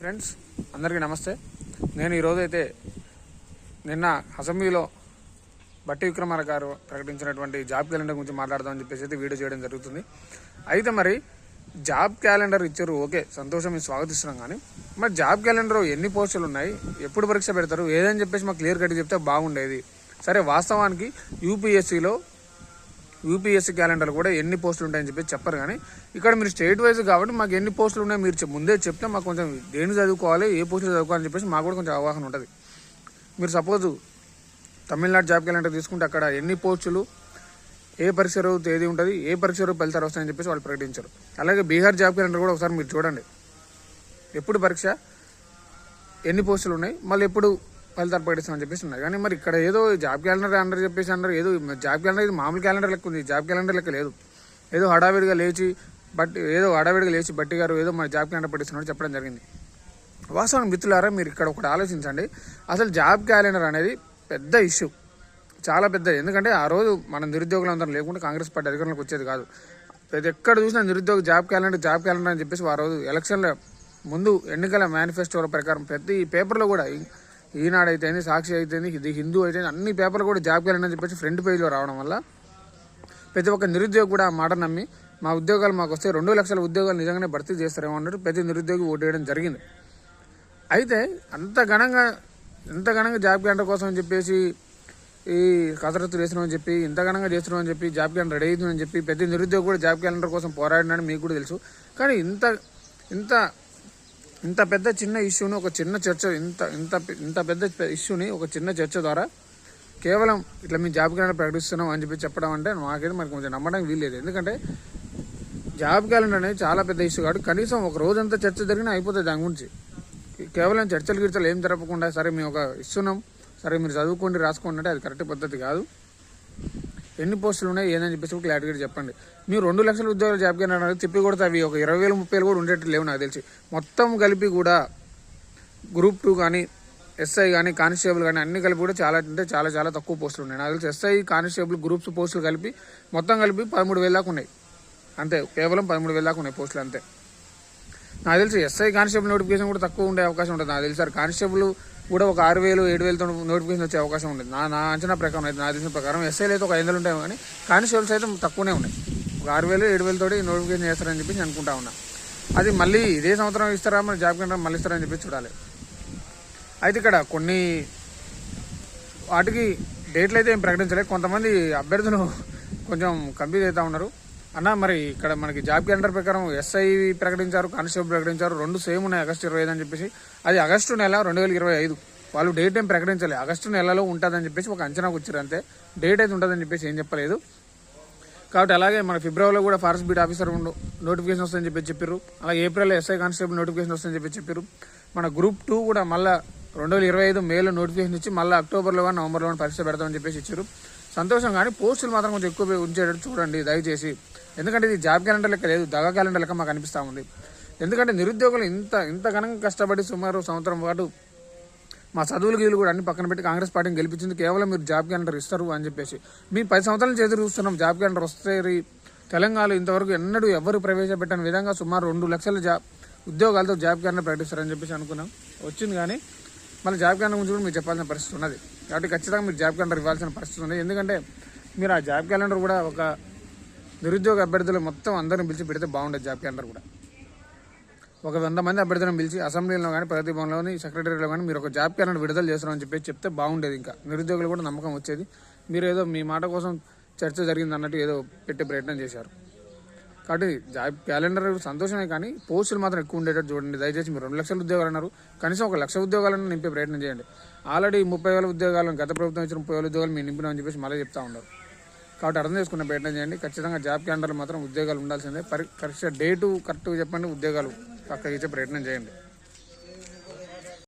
Friends అందరికీ నమస్తే. నేను ఈరోజు అయితే నిన్న అసెంబ్లీలో బట్టి విక్రమార గారు ప్రకటించినటువంటి జాబ్ క్యాలెండర్ గురించి మాట్లాడదామని చెప్పేసి అయితే వీడియో చేయడం జరుగుతుంది. అయితే మరి జాబ్ క్యాలెండర్ ఇచ్చారు ఓకే సంతోషం మేము స్వాగతిస్తున్నాం కానీ మరి జాబ్ క్యాలెండర్ ఎన్ని పోస్టులు ఉన్నాయి ఎప్పుడు పరీక్ష పెడతారు ఏదని చెప్పేసి మాకు క్లియర్ కట్ చెప్తే బాగుండేది. సరే వాస్తవానికి యూపీఎస్సీలో యూపీఎస్సీ క్యాలెండర్ కూడా ఎన్ని పోస్టులు ఉంటాయని చెప్పి చెప్పరు కానీ ఇక్కడ మీరు స్టేట్ వైజ్ కాబట్టి మాకు ఎన్ని పోస్టులు ఉన్నాయో మీరు ముందే చెప్తే మాకు కొంచెం దేని చదువుకోవాలి ఏ పోస్టులు చదువుకోవాలని చెప్పేసి మాకు కూడా కొంచెం అవగాహన ఉంటుంది. మీరు సపోజ్ తమిళనాడు జాబ్ క్యాలెండర్ తీసుకుంటే అక్కడ ఎన్ని పోస్టులు ఏ పరీక్ష రోజు తేదీ ఉంటుంది ఏ పరీక్ష రోజు ఫలితాలు వస్తాయని చెప్పేసి వాళ్ళు ప్రకటించారు. అలాగే బీహార్ జాబ్ క్యాలెండర్ కూడా ఒకసారి మీరు చూడండి. ఎప్పుడు పరీక్ష? ఎన్ని పోస్టులు ఉన్నాయి? మళ్ళీ ఎప్పుడు ఫలితాలు ప్రకటిస్తామని చెప్పేసి ఉన్నాయి కానీ మరి ఇక్కడ ఏదో జాబ్ క్యాలెండర్ అన్నారు చెప్పేసి అన్నారు. ఏదో జాబ్ క్యాలెండర్ ఇది మామూలు క్యాలెండర్ లెక్క ఉంది. జాబ్ క్యాలెండర్ లెక్క లేదు. ఏదో హడావిడిగా లేచి బట్ ఏదో హడావిడిగా లేచి బట్టి గారు ఏదో మన జాబ్ క్యాలెండర్ పెట్టిస్తున్నాడు చెప్పడం జరిగింది. వాస్తవం మిత్రులారా మీరు ఇక్కడ ఒకటి ఆలోచించండి. అసలు జాబ్ క్యాలెండర్ అనేది పెద్ద ఇష్యూ. చాలా పెద్ద. ఎందుకంటే ఆ రోజు మన నిరుద్యోగులు అందరం లేకుండా కాంగ్రెస్ పార్టీ అధికారంలోకి వచ్చేది కాదు. ప్రతి ఎక్కడ చూసినా నిరుద్యోగ జాబ్ క్యాలెండర్ జాబ్ క్యాలెండర్ అని చెప్పేసి ఆ రోజు ఎలక్షన్ల ముందు ఎన్నికల మేనిఫెస్టోల ప్రకారం ప్రతి పేపర్లో కూడా ఈనాడు అయితేంది సాక్షి అయితేంది ఇది హిందూ అయితే అన్ని పేపర్లు కూడా జాబ్ క్యాలెండర్ అని చెప్పేసి ఫ్రంట్ పేజ్లో రావడం వల్ల ప్రతి ఒక్క నిరుద్యోగి కూడా ఆ మాట నమ్మి మా ఉద్యోగాలు మాకు వస్తే రెండు లక్షల ఉద్యోగాలు నిజంగానే భర్తీ చేస్తారేమో అన్నట్టు ప్రతి నిరుద్యోగి ఓటేయడం జరిగింది. అయితే అంత ఘనంగా ఇంత ఘనంగా జాబ్ క్యాలెండర్ కోసం అని చెప్పేసి ఈ కసరత్తు చేస్తున్నామని చెప్పి ఇంత ఘనంగా చేస్తున్నామని చెప్పి జాబ్ క్యాలెండర్ రెడీ అవుతుందని చెప్పి ప్రతి నిరుద్యోగి కూడా జాబ్ క్యాలెండర్ కోసం పోరాడినని మీకు కూడా తెలుసు. కానీ ఇంత ఇంత ఇంత పెద్ద చిన్న ఇష్యూని ఒక చిన్న చర్చ ఇంత ఇంత ఇంత పెద్ద ఇష్యూని ఒక చిన్న చర్చ ద్వారా కేవలం ఇట్లా మేము జాబ్ క్యాలెండర్ ప్రకటిస్తున్నాం అని చెప్పి చెప్పడం అంటే మాకైతే మనకు కొంచెం నమ్మడానికి వీల్లేదు. ఎందుకంటే జాబ్ క్యాలెండర్ అనేది చాలా పెద్ద ఇష్యూ కాదు కనీసం ఒక రోజంతా చర్చ జరిగినా అయిపోతుంది దాని గురించి. కేవలం చర్చలు గిర్చలు ఏం జరపకుండా సరే మేము ఒక ఇస్తున్నాం సరే మీరు చదువుకోండి రాసుకోండి అంటే అది కరెక్ట్ పద్ధతి కాదు. ఎన్ని పోస్టులు ఉన్నాయి ఏదని చెప్పేసి క్లారిటీగా చెప్పండి. మీరు రెండు లక్షల ఉద్యోగాలు జాబ్ చెప్పి అనేది అవి ఒక ఇరవై వేలు ముప్పై వేలు కూడా ఉండేట్టు లేవు నాకు తెలిసి. మొత్తం కలిపి కూడా గ్రూప్ టూ కానీ ఎస్ఐ కానీ కానిస్టేబుల్ కానీ అన్ని కలిపి కూడా చాలా అంటే చాలా చాలా తక్కువ పోస్టులు ఉన్నాయి. నాకు తెలిసి ఎస్ఐ కానిస్టేబుల్ గ్రూప్స్ పోస్టులు కలిపి మొత్తం కలిపి పదమూడు వేల దాకా ఉన్నాయి. అంతే కేవలం పదమూడు వేల దాకా ఉన్నాయి పోస్టులు అంతే. నాకు తెలిసి ఎస్ఐ కానిస్టేబుల్ నోటిఫికేషన్ కూడా తక్కువ ఉండే అవకాశం ఉంటుంది. నాకు తెలిసి సార్ కానిస్టేబుల్ కూడా ఒక ఆరు వేలు ఏడు వేలతో నోటిఫికేషన్ వచ్చే అవకాశం ఉంది నా నా అంచనా ప్రకారం అయితే నా తెలిసిన ప్రకారం ఎస్ఐలు అయితే ఒక ఐదు వేలు ఉంటాయి కానీ కానిస్టేబుల్స్ అయితే తక్కువనే ఉన్నాయి. ఒక ఆరు వేలు ఏడు వేలతోటి నోటిఫికేషన్ చేస్తారని చెప్పి నేను అనుకుంటా ఉన్నా. అది మళ్ళీ ఇదే సంవత్సరం ఇస్తారా మరి జాబ్ కింద మళ్ళీ ఇస్తారని చెప్పి చూడాలి. అయితే ఇక్కడ కొన్ని వాటికి డేట్లు అయితే ఏం ప్రకటించలేదు. కొంతమంది అభ్యర్థులు కొంచెం కన్ఫ్యూజ్ అవుతూ ఉన్నారు. అన్న మరి ఇక్కడ మనకి జాబ్ క్యాలెండర్ ప్రకారం ఎస్ఐ ప్రకటించారు కానిస్టేబుల్ ప్రకటించారు రెండు సేమ్ ఉన్నాయి ఆగస్టు ఇరవై ఐదు అని చెప్పేసి. అది ఆగస్టు నెల రెండు వేల ఇరవై ఐదు. వాళ్ళు డేట్ ఏం ప్రకటించలేదు ఆగస్టు నెలలో ఉంటుందని చెప్పేసి ఒక అంచనాకు వచ్చారు అంతే. డేట్ అయితే ఉంటుందని చెప్పేసి ఏం చెప్పలేదు. కాబట్టి అలాగే మన ఫిబ్రవరిలో కూడా ఫారెస్ట్ బీట్ ఆఫీసర్ ఉండు నోటిఫికేషన్ వస్తుందని చెప్పి చెప్పారు అలాగే ఏప్రిల్లో ఎస్ఐ కానిస్టేబుల్ నోటిఫికేషన్ వస్తుందని చెప్పి చెప్పారు మన గ్రూప్ టూ కూడా మళ్ళీ రెండు వేల ఇరవై ఐదు మేలో నోటిఫికేషన్ ఇచ్చి మళ్ళీ అక్టోబర్లో కానీ నవంబర్లో కానీ పరీక్ష పెడతామని చెప్పేసి ఇచ్చారు. సంతోషం కానీ పోస్టులు మాత్రం కొంచెం ఎక్కువ ఉంచేటట్టు చూడండి దయచేసి. ఎందుకంటే ఇది జాబ్ క్యాలెండర్ లెక్క లేదు దగా క్యాలెండర్ లెక్క మాకు అనిపిస్తూ ఉంది. ఎందుకంటే నిరుద్యోగులు ఇంత ఇంత ఘనంగా కష్టపడి సుమారు సంవత్సరం పాటు మా చదువులు గీలు కూడా అన్ని పక్కన పెట్టి కాంగ్రెస్ పార్టీని గెలిపించింది కేవలం మీరు జాబ్ క్యాలెండర్ ఇస్తారు అని చెప్పేసి. మీ పది సంవత్సరాల నుంచి ఎదురు చూస్తున్నాం జాబ్ క్యాలెండర్ వస్తే తెలంగాణలో ఇంతవరకు ఎన్నడూ ఎవరు ప్రవేశపెట్టని విధంగా సుమారు రెండు లక్షల జాబ్ ఉద్యోగాలతో జాబ్ క్యాలెండర్ ప్రకటిస్తారని చెప్పేసి అనుకున్నాం. వచ్చింది కానీ మళ్ళీ జాబ్ క్యాలెండర్ గురించి కూడా మీరు చెప్పాల్సిన పరిస్థితి ఉన్నది. కాబట్టి ఖచ్చితంగా మీరు జాబ్ క్యాలెండర్ ఇవ్వాల్సిన పరిస్థితి ఉంది ఎందుకంటే మీరు ఆ జాబ్ క్యాలెండర్ కూడా ఒక నిరుద్యోగ అభ్యర్థులు మొత్తం అందరిని పిలిచి పెడితే బాగుండేది జాబ్ క్యాలెండర్ కూడా. ఒక వంద మంది అభ్యర్థులను పిలిచి అసెంబ్లీలో కానీ ప్రతి భవన్లోని సెక్రటరీలో కానీ మీరు ఒక జాబ్ క్యాలెండర్ విడుదల చేస్తున్నారని చెప్పి చెప్తే బాగుండేది ఇంకా. నిరుద్యోగులు కూడా నమ్మకం వచ్చేది. మీరు ఏదో మీ మాట కోసం చర్చ జరిగింది అన్నట్టు ఏదో పెట్టే ప్రయత్నం చేశారు. కాబట్టి జాబ్ క్యాలెండర్ సంతోషమే కానీ పోస్టులు మాత్రం ఎక్కువ ఉండేటట్టు చూడండి. దయచేసి మీరు రెండు లక్షల ఉద్యోగాలు అన్నారు. కనీసం ఒక లక్ష ఉద్యోగాలను నింపే ప్రయత్నం చేయండి. ఆల్రెడీ ముప్పై వేల ఉద్యోగాలను గత ప్రభుత్వం ఇచ్చిన ముప్పై వేల ఉద్యోగాలు మీరు నింపినామని చెప్పేసి మళ్ళీ చెప్తా ఉన్నారు. కాబట్టి అర్థం చేసుకునే ప్రయత్నం చేయండి. ఖచ్చితంగా జాబ్ క్యాలెండర్లు మాత్రం ఉద్యోగాలు ఉండాల్సిందే. పరి కరెక్ట్ డేటు కరెక్ట్గా చెప్పండి ఉద్యోగాలు పక్కకి ఇచ్చే ప్రయత్నం చేయండి.